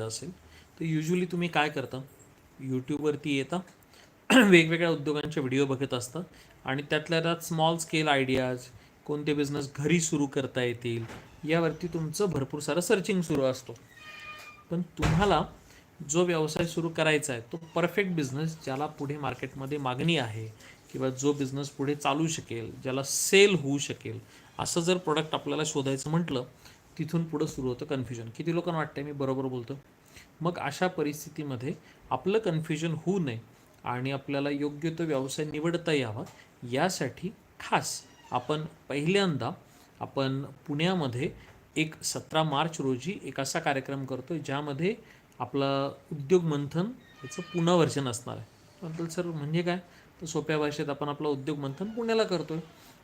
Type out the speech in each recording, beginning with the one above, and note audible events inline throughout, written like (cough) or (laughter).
असेल. तर युजली तुम्ही काय करता? यूट्यूबवरती येता. (clears throat) वेगवेगळ्या उद्योगांचे व्हिडिओ बघत असता. आणि त्यातल्या त्यात स्मॉल स्केल आयडियाज कोणते बिझनेस घरी सुरू करता येतील यावरती तुमचं भरपूर सारं सर्चिंग सुरू असतो. पण तुम्हाला जो व्यवसाय सुरू करायचा आहे तो परफेक्ट बिझनेस ज्याला पुढे मार्केटमध्ये मागणी आहे किंवा जो बिझनेस पुढे चालू शकेल ज्याला सेल होऊ शकेल असं जर प्रोडक्ट आपल्याला शोधायचं म्हटलं तिथून पुढं सुरू होतं कन्फ्युजन किती लोकांना वाटतं मी बरोबर बोलतो मग अशा परिस्थितीमध्ये आपलं कन्फ्युजन होऊ नये आणि आपल्याला योग्य तो व्यवसाय निवडता यावा यासाठी खास आपण पहिल्यांदा आपण पुण्यामध्ये एक सतरा मार्च रोजी एक असा कार्यक्रम करतो ज्यामध्ये आपलं उद्योग मंथन याचं पुनर्वर्जन असणार आहे. म्हटलं सर म्हणजे काय? तर सोप्या भाषेत आपण आपलं उद्योग मंथन पुण्याला करतोय.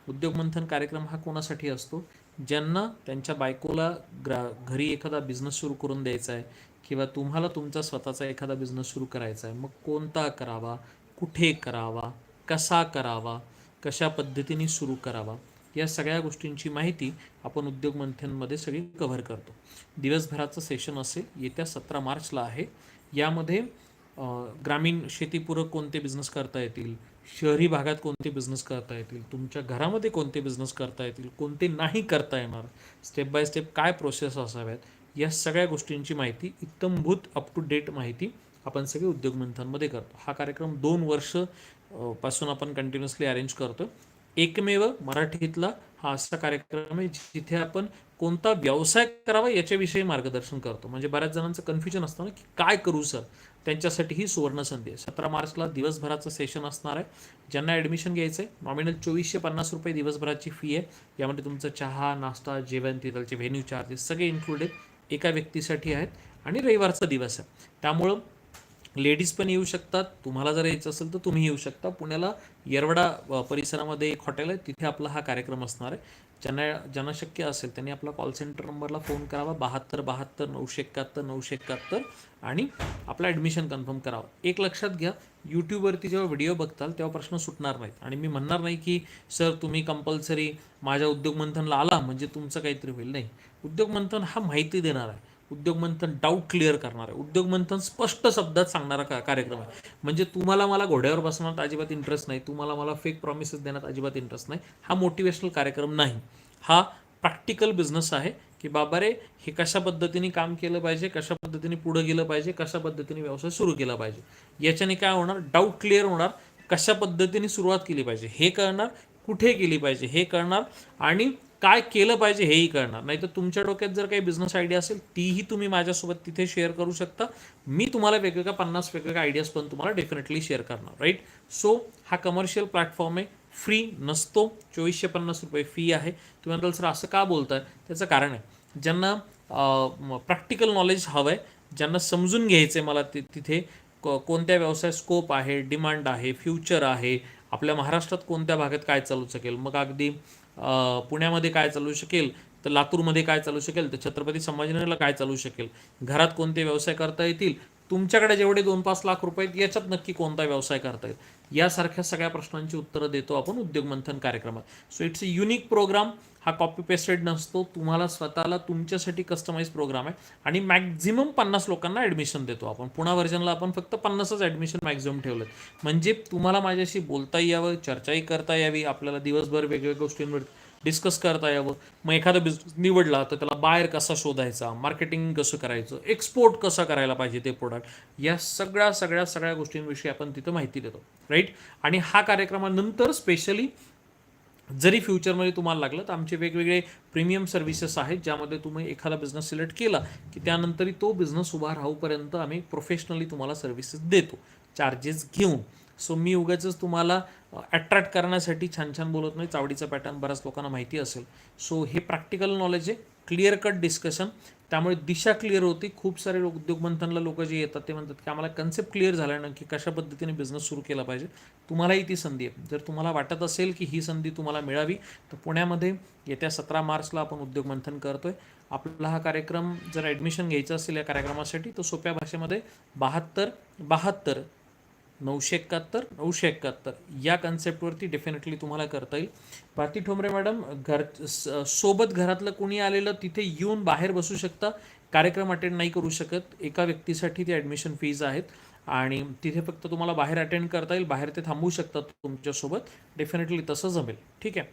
उद्योग मंथन कार्यक्रम हा कोणासाठी असतो? ज्यांना त्यांच्या बायकोला ग्रा घरी एखादा बिझनेस सुरू करून द्यायचा आहे किंवा तुम्हाला तुमचा स्वतःचा एखादा बिझनेस सुरू करायचा आहे मग कोणता करावा? कुठे करावा? कसा करावा? कशा पद्धतीने सुरू करावा? या सगळ्या गोष्टींची माहिती आपण उद्योग सगळी कव्हर करतो. दिवसभराचं सेशन असेल येत्या सतरा मार्चला आहे. यामध्ये ग्रामीण शेतीपूरक कोणते बिझनेस करता येतील? शहरी भागात कोणते बिझनेस करता येतील? तुमच्या घरामध्ये कोणते बिझनेस करता येतील? कोणते नाही करता येणार? स्टेप बाय स्टेप काय प्रोसेस असाव्यात? या सगळ्या गोष्टींची माहिती इत्तमभूत अप टू डेट माहिती आपण सगळे उद्योगमंथांमध्ये करतो. हा कार्यक्रम दोन वर्षपासून आपण कंटिन्युअसली अरेंज करतो एकमेव मराठीतला हा असा कार्यक्रम आहे जिथे आपण कोणता व्यवसाय करावा याच्याविषयी मार्गदर्शन करतो. म्हणजे बऱ्याच जणांचं कन्फ्युजन असतं ना की काय करू सर? त्यांच्यासाठी ही सुवर्ण संधी आहे. सतरा मार्चला दिवसभराचं सेशन असणार आहे. ज्यांना ॲडमिशन घ्यायचं आहे नॉमिनल चोवीसशे पन्नास रुपये दिवसभराची फी आहे. यामध्ये तुमचं चहा नाश्ता जेवण तिथलचे व्हेन्यू चार्जेस सगळे इन्क्लुडेड एका व्यक्तीसाठी आहेत आणि रविवारचा दिवस आहे. त्यामुळं लेडीज पण येऊ शकतात. तुम्हाला जर यायचं असेल तर तुम्ही येऊ शकता. पुण्याला येरवडा परिसरामध्ये एक हॉटेल आहे. तिथे आपला हा कार्यक्रम असणार आहे. ज्यांना ज्यांना शक्य असेल त्यांनी आपला कॉल सेंटर नंबरला फोन करावा. बहात्तर बहात्तर नऊशे एकाहत्तर नऊशे एकाहत्तर आणि आपलं ॲडमिशन कन्फर्म करावं. एक लक्षात घ्या यूट्यूबवरती जेव्हा व्हिडिओ बघताल तेव्हा प्रश्न सुटणार नाहीत. आणि मी म्हणणार नाही की सर तुम्ही कंपल्सरी माझ्या उद्योग मंथनला आला म्हणजे तुमचं काहीतरी होईल. नाही. उद्योग मंथन हा माहिती देणार आहे. उद्योग मंथन डाऊट क्लिअर करणार आहे. उद्योग मंथन स्पष्ट शब्दात सांगणारा का कार्यक्रम आहे. म्हणजे तुम्हाला मला घोड्यावर बसण्यात अजिबात इंटरेस्ट नाही. तुम्हाला मला फेक प्रॉमिसेस देण्यात अजिबात इंटरेस्ट नाही. हा मोटिवेशनल कार्यक्रम नाही. हा प्रॅक्टिकल बिझनेस आहे की बाबा रे हे कशा पद्धतीने काम केलं पाहिजे कशा पद्धतीने पुढं गेलं पाहिजे कशा पद्धतीने व्यवसाय सुरू केला पाहिजे. याच्याने काय होणार? डाऊट क्लिअर होणार. कशा पद्धतीने सुरुवात केली पाहिजे? हे कळणार कुठे केली पाहिजे? हे कळणार. आणि काय केलं पाहिजे हेही कळणार. नाही तर तुमच्या डोक्यात जर काही बिझनेस आयडिया असेल तीही तुम्ही माझ्यासोबत तिथे शेअर करू शकता. मी तुम्हाला वेगवेगळ्या पन्नास वेगवेगळ्या आयडियाज पण तुम्हाला डेफिनेटली शेअर करणार राईट सो हा कमर्शियल प्लॅटफॉर्म आहे. फ्री नसतो. चोवीसशे पन्नास रुपये फी आहे. तुम्ही म्हणाल सर असं का बोलताय? त्याचं कारण आहे. ज्यांना प्रॅक्टिकल नॉलेज हवं आहे ज्यांना समजून घ्यायचं आहे मला ति तिथे कोणत्या व्यवसाय स्कोप आहे डिमांड आहे फ्युचर आहे आपल्या महाराष्ट्रात कोणत्या भागात काय चालू शकेल? मग अगदी पुण्यामध्ये काय चालू शकेल तर लातूरमध्ये काय चालू शकेल तर छत्रपती संभाजीनगरला काय चालू शकेल घरात कोणते व्यवसाय करता येतील तुमच्याकडे जेवढे दोन पाच लाख रुपये आहेत याच्यात नक्की कोणता व्यवसाय करता येईल? यासारख्या सगळ्या प्रश्नांची उत्तरं देतो आपण उद्योग मंथन कार्यक्रमात. So it's a unique program हा कॉपी पेस्टेड नसतो. तुम्हाला स्वतःला तुमच्यासाठी कस्टमाइज प्रोग्राम आहे. आणि मॅक्झिमम पन्नास लोकांना ॲडमिशन देतो आपण. पुन्हा व्हर्जनला आपण फक्त पन्नासच ॲडमिशन मॅक्झिमम ठेवलं म्हणजे तुम्हाला माझ्याशी बोलता यावं चर्चाही करता यावी. आपल्याला दिवसभर वेगवेगळ्या गोष्टींवर डिस्कस करता यावं. मग एखादा बिझनेस निवडला तर त्याला बाहेर कसा शोधायचा? मार्केटिंग कसं करायचं? एक्सपोर्ट कसा करायला पाहिजे ते प्रोडक्ट या सगळ्या सगळ्या सगळ्या गोष्टींविषयी आपण तिथं माहिती देतो. राईट आणि हा कार्यक्रमानंतर स्पेशली जरी फ्युचरमध्ये तुम्हाला लागलं तर आमचे वेगवेगळे प्रीमियम सर्व्हिसेस आहेत ज्यामध्ये तुम्ही एखादा बिझनेस सिलेक्ट केला की त्यानंतरही तो बिझनेस उभा राहूपर्यंत आम्ही प्रोफेशनली तुम्हाला सर्व्हिसेस देतो. चार्जेस घेऊन. सो मी उगाचच तुम्हाला अट्रॅक्ट करण्यासाठी छान छान बोलत नाही. चावडीचा पॅटर्न बऱ्याच लोकांना माहिती असेल. सो हे प्रॅक्टिकल नॉलेज आहे. क्लिअर कट डिस्कशन त्यामुळे दिशा क्लिअर होती. खूप सारे लोक उद्योगमंथनला लोक जे येतात ते म्हणतात की आम्हाला कन्सेप्ट क्लिअर झाला आहे ना की कशा पद्धतीने बिझनेस सुरू केला पाहिजे. तुम्हालाही ती संधी आहे. जर तुम्हाला वाटत असेल की ही संधी तुम्हाला मिळावी तर पुण्यामध्ये येत्या सतरा मार्चला आपण उद्योगमंथन करतो आहे आपला हा कार्यक्रम जर ॲडमिशन घ्यायचं असेल या कार्यक्रमासाठी तर सोप्या भाषेमध्ये बहात्तर बहात्तर नऊशे एकाहत्तर नऊशे एकाहत्तर. या कन्सेप्टवरती डेफिनेटली तुम्हाला करता येईल. भारती ठोंबरे मॅडम घर स- सोबत घरातलं कोणी आलेलं तिथे येऊन बाहेर बसू शकता. कार्यक्रम अटेंड नाही करू शकत. एका व्यक्तीसाठी ती ॲडमिशन फीज आहेत. आणि तिथे फक्त तुम्हाला बाहेर अटेंड करता येईल. बाहेर ते थांबू शकतात तुमच्यासोबत. डेफिनेटली तसं जमेल. ठीक आहे?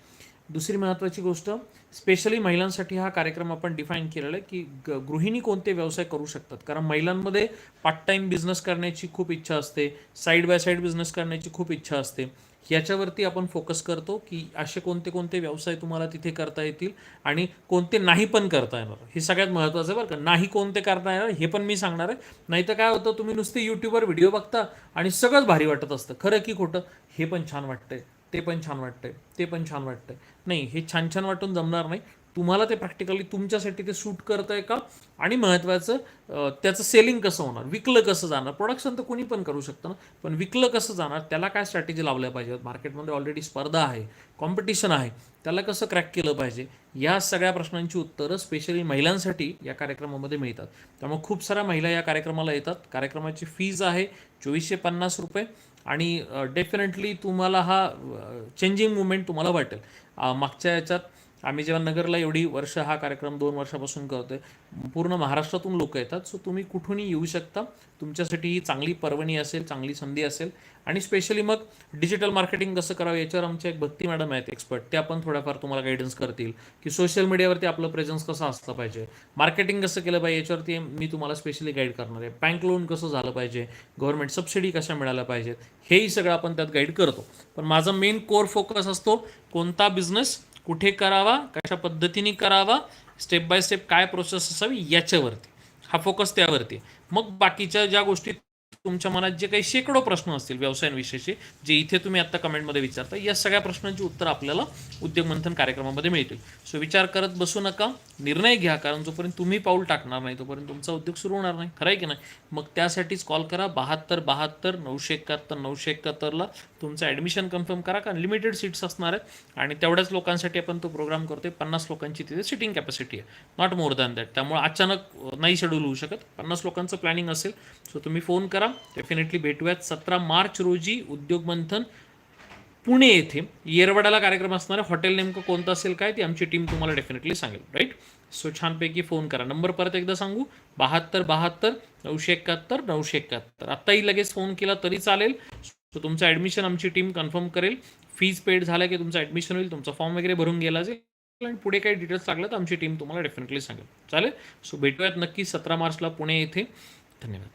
दुसरी महत्त्वाची गोष्ट स्पेशली महिलांसाठी हा कार्यक्रम आपण डिफाईन केलेला आहे की ग गृहिणी कोणते व्यवसाय करू शकतात? कारण महिलांमध्ये पार्ट टाईम बिझनेस करण्याची खूप इच्छा असते साईड बाय साईड बिझनेस करण्याची खूप इच्छा असते. याच्यावरती आपण फोकस करतो की असे कोणते कोणते व्यवसाय तुम्हाला तिथे करता येतील आणि कोणते नाही पण करता येणार. हे सगळ्यात महत्त्वाचं आहे बरं का. नाही कोणते करता येणार हे पण मी सांगणार आहे. नाही तर काय होतं तुम्ही नुसते यूट्यूबवर व्हिडिओ बघता आणि सगळंच भारी वाटत असतं. खरं की खोटं? हे पण छान वाटतंय. ते पण छान वाटतंय ते पण छान वाटतंय. नाही हे छान छान वाटून जमणार नाही. तुम्हाला ते प्रॅक्टिकली तुमच्यासाठी ते सूट करतं आहे का? आणि महत्त्वाचं त्याचं सेलिंग कसं होणार? विकलं कसं जाणार? प्रोडक्शन तर कोणी पण करू शकतं ना. पण विकलं कसं जाणार? त्याला काय स्ट्रॅटेजी लावल्या पाहिजेत? मार्केटमध्ये ऑलरेडी स्पर्धा आहे कॉम्पिटिशन आहे. त्याला कसं क्रॅक केलं पाहिजे? या सगळ्या प्रश्नांची उत्तरं स्पेशली महिलांसाठी या कार्यक्रमामध्ये मिळतात. त्यामुळे खूप साऱ्या महिला या कार्यक्रमाला येतात. कार्यक्रमाची फीज आहे. चोवीसशे पन्नास रुपये. आणि डेफिनेटली तुम्हाला हा चेंजिंग मुवमेंट तुम्हाला वाटेल. मागच्या याच्यात आम्ही जेव्हा नगरला एवढी वर्ष हा कार्यक्रम दोन वर्षापासून करतोय पूर्ण महाराष्ट्रातून लोक येतात सो तुम्ही कुठूनही येऊ शकता. तुमच्यासाठी ही चांगली पर्वणी असेल चांगली संधी असेल. आणि स्पेशली मग डिजिटल मार्केटिंग कसं करावं याच्यावर आमच्या एक भक्ती मॅडम आहेत एक्सपर्ट त्या पण थोड्याफार तुम्हाला गायडन्स करतील. की सोशल मीडियावरती आपलं प्रेझन्स कसं असलं पाहिजे. मार्केटिंग कसं केलं पाहिजे याच्यावरती मी तुम्हाला स्पेशली गाईड करणार आहे. बँक लोन कसं झालं पाहिजे? गव्हर्नमेंट सबसिडी कशा मिळाल्या पाहिजेत? हेही सगळं आपण त्यात गाईड करतो. पण माझा मेन कोर फोकस असतो कोणता बिझनेस कुठे करावा कशा पद्धतीने करावा स्टेप बाय स्टेप काय प्रोसेस असावी याच्यावरती. हा फोकस त्यावरती. मग बाकीच्या ज्या गोष्टी तुमच्या मनात जे काही शेकडो प्रश्न असतील व्यवसायांविषयीचे जे इथे तुम्ही आत्ता कमेंटमध्ये विचारता या सगळ्या प्रश्नांची उत्तर आपल्याला उद्योग मंथन कार्यक्रमामध्ये मिळतील. सो विचार करत बसू नका निर्णय घ्या कारण जोपर्यंत तुम्ही पाऊल टाकणार नाही तोपर्यंत तुमचा उद्योग सुरू होणार नाही. खरं आहे की नाही? मग त्यासाठीच कॉल करा बहात्तर बहात्तर नऊशे एकाहत्तर नऊशे एकाहत्तरला तुमचं ॲडमिशन कन्फर्म करा कारण लिमिटेड सीट्स असणार आहेत. आणि तेवढ्याच लोकांसाठी आपण तो प्रोग्राम करतोय पन्नास लोकांची तिथे सिटिंग कॅपॅसिटी आहे. नॉट मोर दॅन दॅट त्यामुळे अचानक नाही शेड्यूल होऊ शकत. पन्नास लोकांचं प्लॅनिंग असेल सो तुम्ही फोन करा. डेफिनेटली भेटूयात. सतरा मार्च रोजी उद्योग मंथन पुणे येथे. येरवड्याला कार्यक्रम असणार आहे हॉटेल नेमकं कोणतं असेल काय ती आमची टीम तुम्हाला डेफिनेटली सांगेल राईट सो छानपैकी फोन करा. नंबर परत एकदा सांगू. बहात्तर बहात्तर नऊशे एकाहत्तर नऊशे एकाहत्तर. आत्ताही लगेच फोन केला तरी चालेल. सो तुमचं ॲडमिशन आमची टीम कन्फर्म करेल. फीज पेड झालं की तुमचं ॲडमिशन होईल तुमचा फॉर्म वगैरे भरून गेला जाईल आणि पुढे काही डिटेल्स लागलं तर आमची टीम तुम्हाला डेफिनेटली सांगेल. चालेल? सो भेटूयात नक्की सतरा मार्चला पुणे येथे. धन्यवाद.